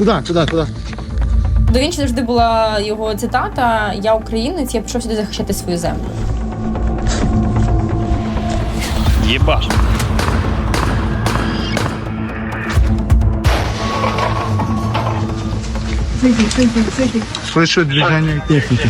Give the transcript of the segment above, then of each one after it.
Куди, туди, туди. До Вінчі завжди була його цитата: Я українець, я пішов сюди захищати свою землю. Єбаш. Слышу движение техники.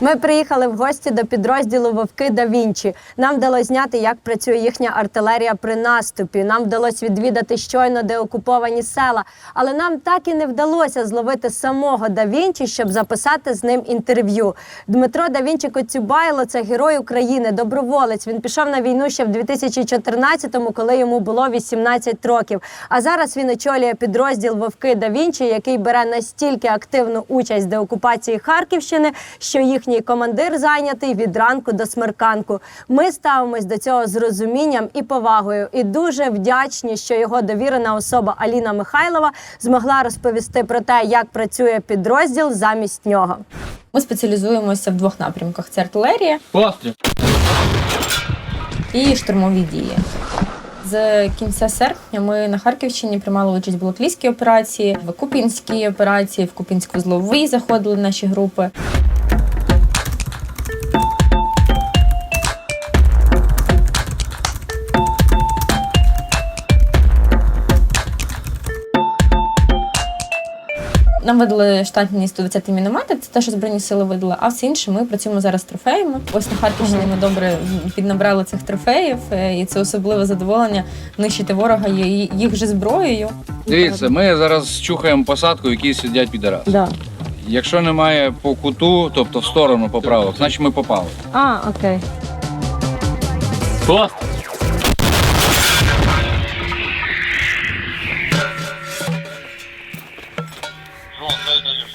Ми приїхали в гості до підрозділу Вовки да Вінчі. Нам вдалося зняти, як працює їхня артилерія при наступі. Нам вдалося відвідати щойно деокуповані села. Але нам так і не вдалося зловити самого да Вінчі, щоб записати з ним інтерв'ю. Дмитро да Вінчі Коцюбайло це герой України, доброволець. Він пішов на війну ще в 2014-му, коли йому було 18 років. А зараз він очолює підрозділ Вовки да Вінчі, який бере настільки активну участь в деокупації Харківщини, що їхній командир зайнятий від ранку до смерканку. Ми ставимось до цього з розумінням і повагою, і дуже вдячні, що його довірена особа Аліна Михайлова змогла розповісти про те, як працює підрозділ замість нього. Ми спеціалізуємося в двох напрямках: це артилерія Постріл. і штурмові дії. З кінця серпня ми на Харківщині приймали участь в Балаклійській операції, в Купінській операції, в Купінську-Зловий заходили наші групи. Нам видали штатні 120 міномети, це те, що Збройні сили видали, а все інше ми працюємо зараз з трофеями. Ось на Харківщині ми добре піднабрали цих трофеїв, е, і це особливе задоволення нищити ворога їх же зброєю. Дивіться, ми зараз чухаємо посадку, в якій сидять підарас. Да. Якщо немає по куту, тобто в сторону поправок, значить ми попали. А, окей. Постріл.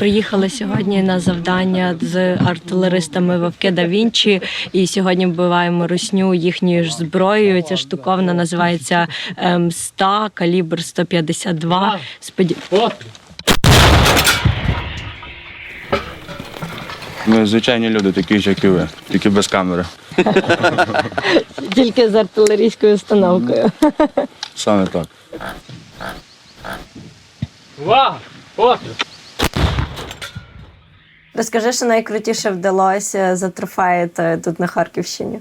Приїхали сьогодні на завдання з артилеристами Вовки да Вінчі, і сьогодні вбиваємо русню їхньою ж зброєю. Ця штуковна називається ем, 100, калібр 152. Споді... Ми звичайні люди, такі ж, як і ви, тільки без камери. Тільки з артилерійською установкою. Саме так. Увага! Постріл. Розкажи, що найкрутіше вдалося затрофеїти тут на Харківщині.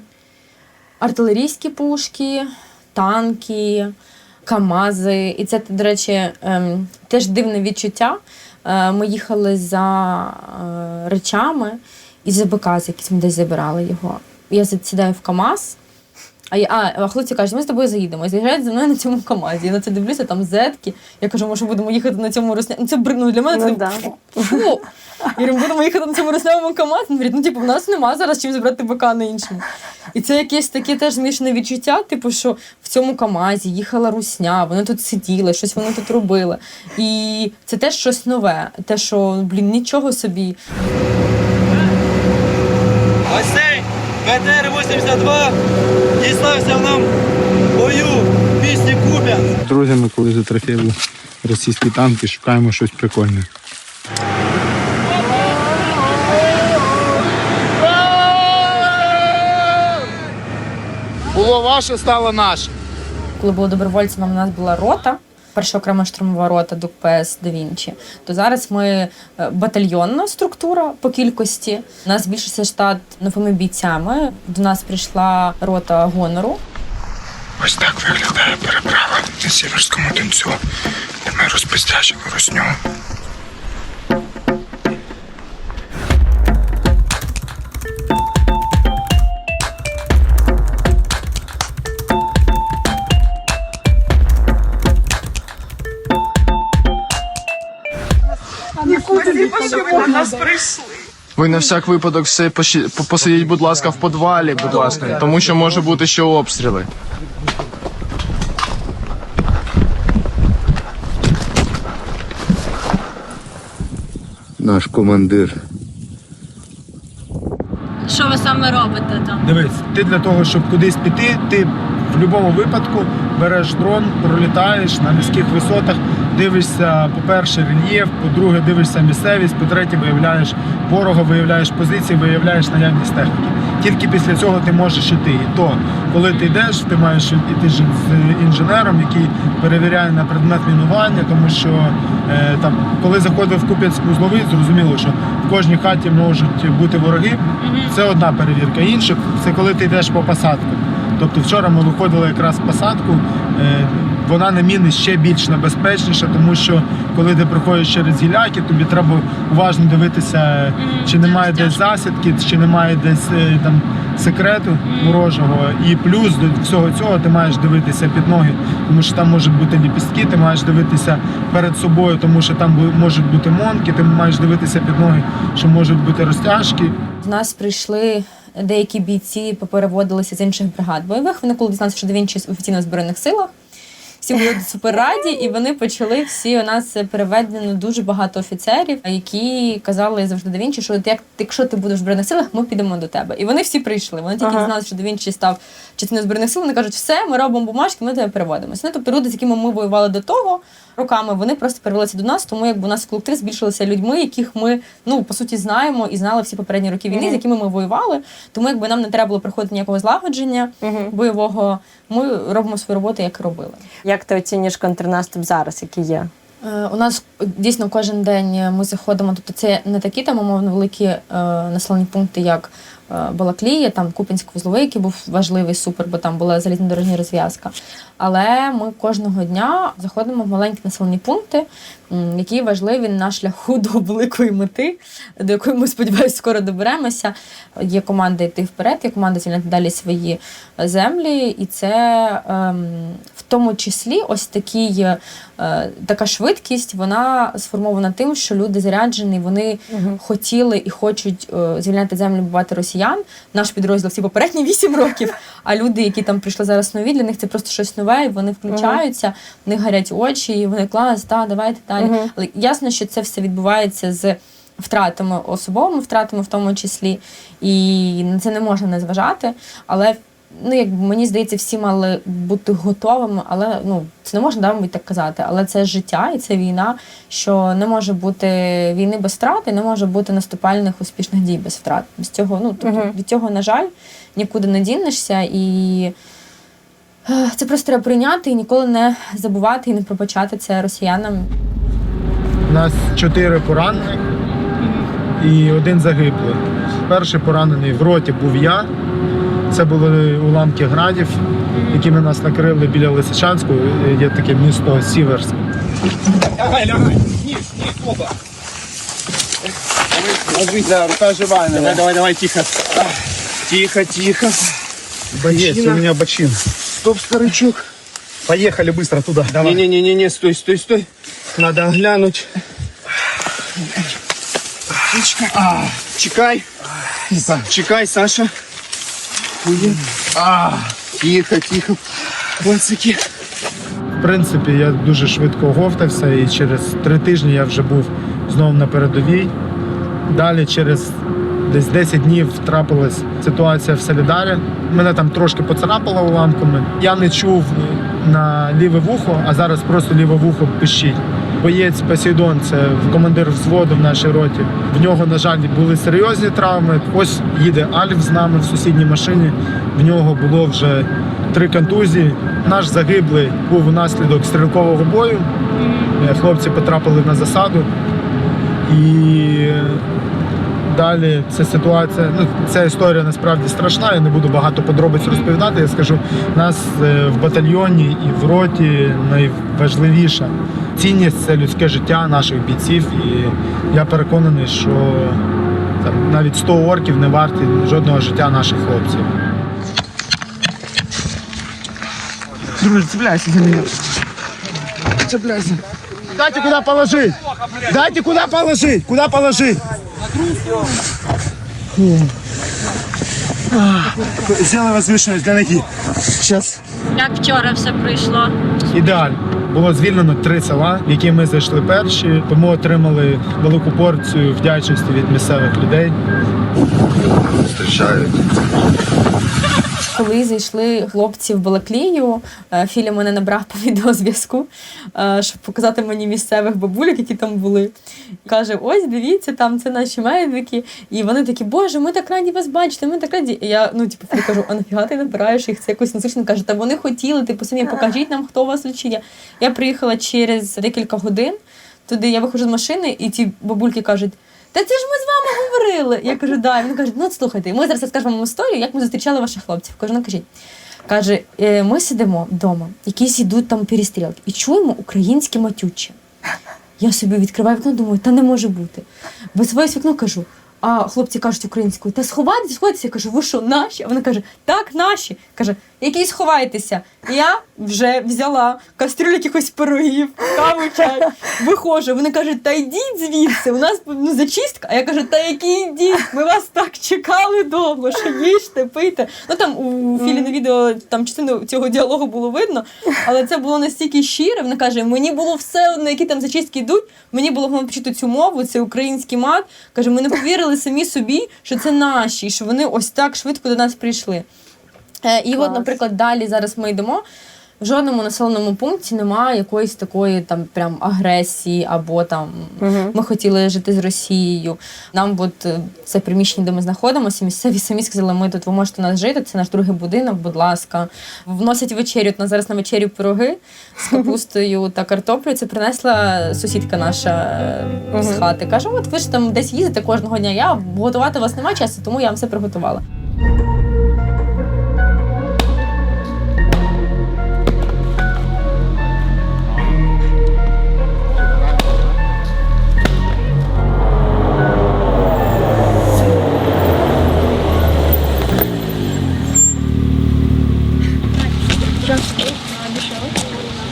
артилерійські пушки, танки, КАМАЗи. І це, до речі, ем, теж дивне відчуття. Е, Ми їхали за е, речами і за БК, з якийсь ми десь забирали його. Я сідаю в КАМАЗ. А, я, а, а хлопці кажуть, ми з тобою заїдемо. І заїжджають за мною на цьому КАМАЗі. Я на це дивлюся, там зетки. Я кажу, може, будемо їхати на цьому росня. Ну, це бр- ну, для мене Ну, це да. фу. Я говорю, будемо їхати на цьому роснявому КАМАЗі. Він говорить, ну типу, в нас нема зараз чим забрати БК на іншому. І це якесь таке теж змішане відчуття, типу, що в цьому КАМАЗі їхала русня, вони тут сиділи, щось вони тут робили. І це теж щось нове. Те, що, блін, нічого собі. Ось цей БТР-82 дістався нам в бою в місті Кубя. З друзями, коли затрофіли російські танки, шукаємо щось прикольне. Було ваше, стало наше. Коли було добровольцями, у нас була рота. Перша окрема штурмова рота ДУКПС да Вінчі. То зараз ми е, батальйонна структура по кількості. У нас збільшився штат новими бійцями. До нас прийшла рота гонору. Ось так виглядає переправа на Сіверському танцю, ми розпостячили русню. Ви на всяк випадок все поші- посидіть, будь ласка, в подвалі, будь ласка, тому що може бути ще обстріли. Наш командир. Що ви саме робите там? Дивись, ти для того, щоб кудись піти, ти в будь-якому випадку береш дрон, пролітаєш на низьких висотах, дивишся, по-перше, рельєф, по-друге, дивишся місцевість, по-третє, виявляєш ворога, виявляєш позиції, виявляєш наявність техніки. Тільки після цього ти можеш іти. І то, коли ти йдеш, ти маєш іти з інженером, який перевіряє на предмет мінування, тому що е, там, коли заходив в Куп'янськ-Узловий, зрозуміло, що в кожній хаті можуть бути вороги. Це одна перевірка. Інша це коли ти йдеш по посадку. Тобто вчора ми виходили якраз в посадку. е, Вона на міни ще більш небезпечніша, тому що коли ти проходиш через гіляки, тобі треба уважно дивитися, чи немає десь засідки, чи немає десь е, там секрету ворожого. І плюс до всього цього ти маєш дивитися під ноги, тому що там можуть бути ліпістки, ти маєш дивитися перед собою, тому що там можуть бути монки, ти маєш дивитися під ноги, що можуть бути розтяжки. В нас прийшли деякі бійці, попереводилися з інших бригад бойових. Вони коли дізналися, що Да Вінчі офіційно в збройних силах. Всі були супер раді, і вони почали всі у нас переведено дуже багато офіцерів, які казали завжди Да Вінчі, що як якщо ти будеш в збройних силах, ми підемо до тебе. І вони всі прийшли. Вони тільки Ага. дізналися, що Да Вінчі став частиною збройних сил. Вони кажуть, все, ми робимо бумажки, ми тебе переводимося. Ну, тобто люди, з якими ми воювали до того роками, вони просто перевелися до нас, тому якби у нас колектив збільшилися людьми, яких ми ну по суті знаємо і знали всі попередні роки війни, з якими ми воювали. Тому якби нам не треба було приходити ніякого злагодження бойового. Ми робимо свою роботу, як і робили. Як ти оцінюєш контрнаступ зараз, який є? Е, У нас дійсно кожен день ми заходимо. Тобто це не такі там умовно великі е, населені пункти, як е, Балаклія, там Купінськ-Вузловий, який був важливий, супер, бо там була залізнодорожня розв'язка. Але ми кожного дня заходимо в маленькі населені пункти, які важливі на шляху до великої мети, до якої ми сподіваюся скоро доберемося. Є команда йти вперед, є команда звільняти далі свої землі, і це ем, в тому числі ось такий, е, така швидкість, вона сформована тим, що люди заряджені, вони хотіли і хочуть е, звільняти землю, бувати росіян. Наш підрозділ всі попередні 8 років. А люди, які там прийшли зараз нові, для них це просто щось нове, і вони включаються, в них гарять очі, і вони клас, та давайте далі. Але ясно, що це все відбувається з втратами особовими втратами, в тому числі, і на це не можна не зважати. Але ну, як мені здається, всі мали бути готовими, але ну це не можна да, мабуть, так казати. Але це життя і це війна, що не може бути війни без втрат, і не може бути наступальних успішних дій без втрат. Без цього, ну тобто від цього, на жаль, нікуди не дінешся і. е, Це просто треба прийняти і ніколи не забувати і не пробачати це росіянам. У нас чотири поранених і один загиблий. Перший поранений в роті був я. Це були уламки градів, якими нас накрили біля Лисичанську. Є таке місто Сіверськ. рука живая. Давай, давай, давай, тихо. Тихо, тихо. Боєць, у мене бочин. Стоп, старичок. Поїхали швидко туди. Давай. Не-не-не-не, стой, стой, стой. Надо глянуть. А, чекай. Чекай, Саша. А, тихо, тихо. Пацаки. В принципі, я дуже швидко оговтався і через три тижні я вже був знову на передовій. Далі через десь 10 днів трапилась ситуація в Солідарі. Мене там трошки поцарапало уламками. Я не чув на ліве вухо, а зараз просто ліве вухо пищить. Боєць Посейдон, це командир взводу в нашій роті. В нього, на жаль, були серйозні травми. Ось їде Альф з нами в сусідній машині. В нього було вже три контузії. Наш загиблий був унаслідок стрілкового бою. Е, Хлопці потрапили на засаду. І далі ця ситуація, ну ця історія насправді страшна. Я не буду багато подробиць розповідати. Я скажу, нас е, в батальйоні і в роті найважливіша цінність це людське життя наших бійців. І я переконаний, що там, навіть 100 орків не варті жодного життя наших хлопців. Друже, цепляйся за меня. Цепляйся. Дайте куда положить! Дайте куда положить! Куда положить! Сделай возвышенность для ноги. Сейчас. Як вчора все пройшло? Ідеально. Було звільнено три села, в які ми зайшли перші, тому отримали велику порцію вдячності від місцевих людей. Зустрічають. Коли зайшли хлопці в Балаклію, е, Філя мене набрав по відеозв'язку, е, щоб показати мені місцевих бабулек, які там були. Каже: ось дивіться, там це наші медики. І вони такі, боже, ми так раді вас бачити, ми так раді. І я ну, типу, кажу, а нафіга ти набираєш їх? Це якось незручно. Каже, та вони хотіли, типу, самі покажіть нам, хто вас лічить. Я- Я приїхала через декілька годин. Туди я виходжу з машини, і ті бабульки кажуть. Та це ж ми з вами говорили. Я кажу, да. Він каже, ну от слухайте, ми зараз розкажемо вам історію, як ми зустрічали ваших хлопців. Кажу, ну кажіть. Каже, «Е, ми сидимо вдома, якісь йдуть там перестрілки, і чуємо українське матюче. Я собі відкриваю вікно, думаю, та не може бути. Висуваюсь вікно, кажу. А хлопці кажуть українською, та сховайтеся, сховайтеся. Я кажу, ви що, наші? А вона каже, так, наші. Каже, які сховайтеся. Я вже взяла кастрюлю якихось пирогів, каву, чай, виходжу. Вони кажуть, та йдіть звідси, у нас ну, зачистка. А я кажу, та які йдіть, ми вас так чекали довго, що їжте, пийте. Ну там у філі на відео там частину цього діалогу було видно, але це було настільки щире. Вона каже, мені було все одно, які там зачистки йдуть. Мені було головне почути цю мову, це український мат. Каже, ми не повірили самі собі, що це наші, що вони ось так швидко до нас прийшли. Е, І от, наприклад, далі зараз ми йдемо. В жодному населеному пункті немає якоїсь такої там прям агресії, або там ми хотіли жити з Росією. Нам от е, це приміщення, де ми знаходимося, місцеві самі сказали, ми тут ви можете нас жити. Це наш другий будинок, будь ласка. Вносять вечерю. Нас зараз на вечерю пироги з капустою та картоплею. Це принесла сусідка наша е, з хати. Каже: от ви ж там десь їздите кожного дня. Я готувати вас немає часу, тому я вам все приготувала.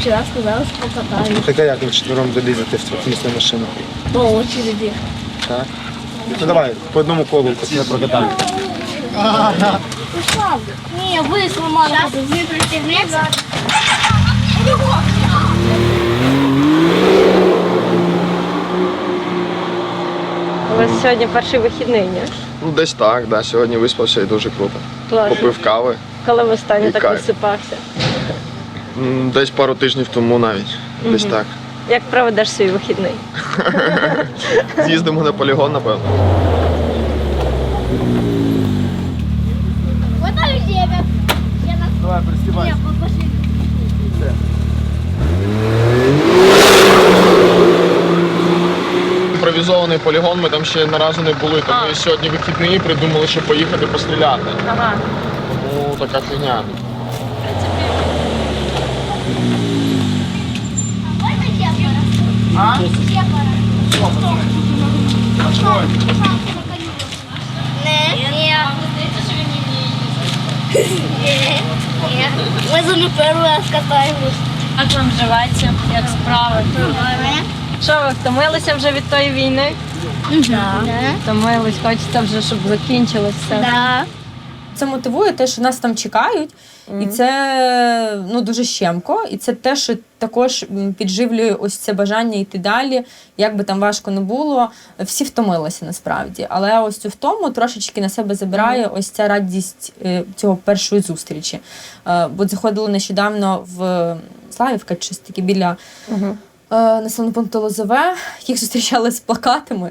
Вчера сказала, что покатаюсь. Так а як ви чотирьом залізете в цю машину? По очереди. Так? Ну давай, по одному колу після прокатаємо. Не, вы сломали. Сейчас вы пристегнется. У вас сьогодні перший вихідний, ні? Ну, десь так, да. Сьогодні виспався і дуже круто. Класно. Попив кави. Коли в останнє І так кайф. висипався. Десь пару тижнів тому навіть. Десь так. Як проведеш свій вихідний? З'їздимо на полігон, напевно. Давай, пристібай. Не, по- пошли. Імпровізований полігон, ми там ще на разу не були, тому сьогодні вихідний придумали, що поїхати постріляти. Ага. Тому така фігня. А? Не. Нет. За мной первый раз катаемся. Як вам живеться? Як справи? Що ви втомилися вже від тої війни? Да. Втомились, хочеться вже, щоб закінчилось все. Да. Це мотивує те, що нас там чекають, і це ну дуже щемко. І це те, що також підживлює ось це бажання йти далі. Як би там важко не було, всі втомилися насправді. Але ось цю втому трошечки на себе забирає ось ця радість е, цього першої зустрічі. Е, Бо заходили нещодавно в Славівка, чи таке біля е, населеного пункту Лозове, їх зустрічали з плакатами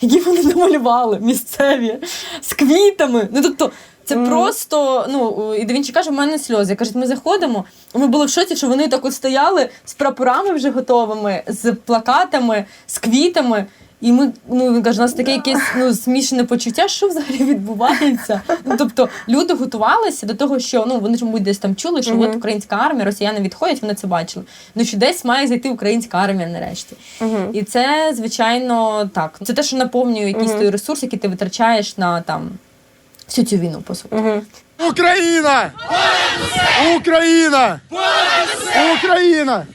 які вони намалювали місцеві з квітами. Ну тобто. Це просто, ну і Давінчі каже, в мене сльози. Каже, ми заходимо. Ми були в шоці, що вони так от стояли з прапорами вже готовими, з плакатами, з квітами. І ми, ну він каже, у нас таке якесь ну змішане почуття, що взагалі відбувається. Ну тобто люди готувалися до того, що ну вони ж мабуть десь там чули, що от українська армія, росіяни відходять, вони це бачили. Ну що десь має зайти українська армія нарешті. І це, звичайно, так. Це те, що наповнює якийсь той ресурс, який ти витрачаєш на там всю цю війну, по суті. Україна! Україна! Україна!